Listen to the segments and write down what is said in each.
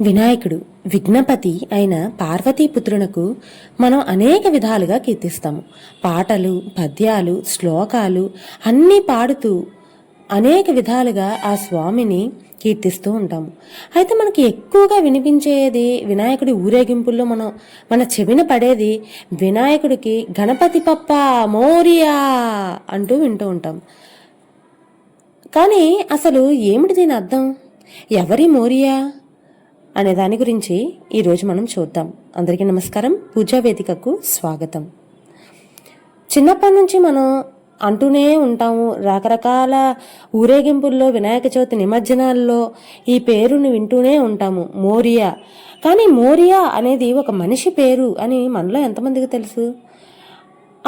వినాయకుడు విఘ్నపతి అయిన పార్వతీపుత్రునకు మనం అనేక విధాలుగా కీర్తిస్తాము. పాటలు పద్యాలు శ్లోకాలు అన్నీ పాడుతూ అనేక విధాలుగా ఆ స్వామిని కీర్తిస్తూ ఉంటాము. అయితే మనకి ఎక్కువగా వినిపించేది వినాయకుడి ఊరేగింపుల్లో మనం మన చెవిన పడేది వినాయకుడికి గణపతి పప్ప మోరియా అంటూ వింటూ ఉంటాం. కానీ అసలు ఏమిటి దీని అర్థం? ఎవరి మోరియా? అనే దాని గురించి ఈరోజు మనం చూద్దాం. అందరికీ నమస్కారం. పూజా వేదికకు స్వాగతం. చిన్నప్పటి నుంచి మనం అంటూనే ఉంటాము రకరకాల ఊరేగింపుల్లో వినాయక చవితి నిమజ్జనాల్లో ఈ పేరుని వింటూనే ఉంటాము మోరియా. కానీ మోరియా అనేది ఒక మనిషి పేరు అని మనలో ఎంతమందికి తెలుసు?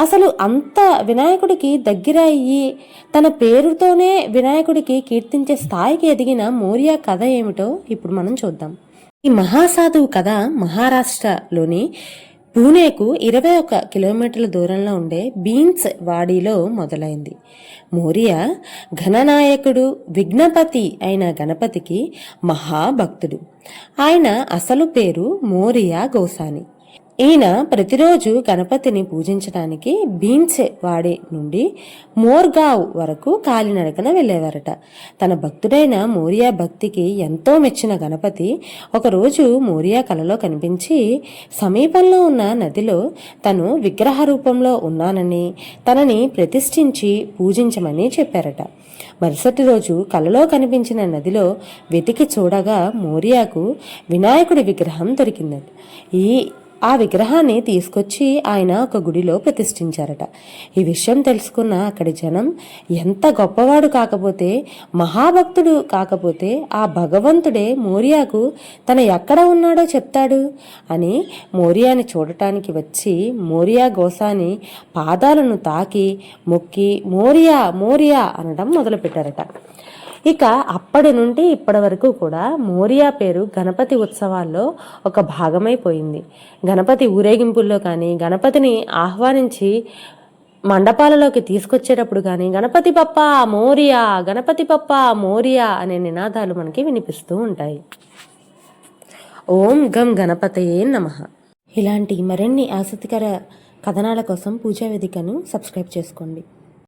అసలు అంత వినాయకుడికి దగ్గర అయ్యి తన పేరుతోనే వినాయకుడికి కీర్తించే స్థాయికి ఎదిగిన మోరియా కథ ఏమిటో ఇప్పుడు మనం చూద్దాం. ఈ మహాసాధువు కథ మహారాష్ట్రలోని పూణేకు ఇరవై ఒక కిలోమీటర్ల దూరంలో ఉండే బీన్స్ వాడీలో మొదలైంది. మోరియా ఘననాయకుడు విఘ్నపతి అయిన గణపతికి మహాభక్తుడు. ఆయన అసలు పేరు మోరియా గోసాని. ఈయన ప్రతిరోజు గణపతిని పూజించడానికి బీన్స్ వాడే నుండి మోర్గావ్ వరకు కాలినడకన వెళ్ళేవారట. తన భక్తుడైన మోరియా భక్తికి ఎంతో మెచ్చిన గణపతి ఒకరోజు మోరియా కలలో కనిపించి సమీపంలో ఉన్న నదిలో తను విగ్రహ రూపంలో ఉన్నానని తనని ప్రతిష్ఠించి పూజించమని చెప్పారట. మరుసటి రోజు కలలో కనిపించిన నదిలో వెతికి చూడగా మోరియాకు వినాయకుడి విగ్రహం దొరికిందట. ఈ ఆ విగ్రహాన్ని తీసుకొచ్చి ఆయన ఒక గుడిలో ప్రతిష్ఠించారట. ఈ విషయం తెలుసుకున్న అక్కడి జనం ఎంత గొప్పవాడు కాకపోతే మహాభక్తుడు కాకపోతే ఆ భగవంతుడే మోరియాకు తన ఎక్కడ ఉన్నాడో చెప్తాడు అని మోరియాని చూడటానికి వచ్చి మోరియా గోసాని పాదాలను తాకి మొక్కి మోరియా మోరియా అనడం మొదలుపెట్టారట. ఇక అప్పటి నుండి ఇప్పటి వరకు కూడా మోరియా పేరు గణపతి ఉత్సవాల్లో ఒక భాగమైపోయింది గణపతి ఊరేగింపుల్లో కానీ గణపతిని ఆహ్వానించి మండపాలలోకి తీసుకొచ్చేటప్పుడు కానీ గణపతి పప్ప మోరియా గణపతి పప్ప మోరియా అనే నినాదాలు మనకి వినిపిస్తూ ఉంటాయి. ఓం గం గణపతయే నమ. ఇలాంటి మరిన్ని ఆసక్తికర కథనాల కోసం పూజా వేదికను సబ్స్క్రైబ్ చేసుకోండి.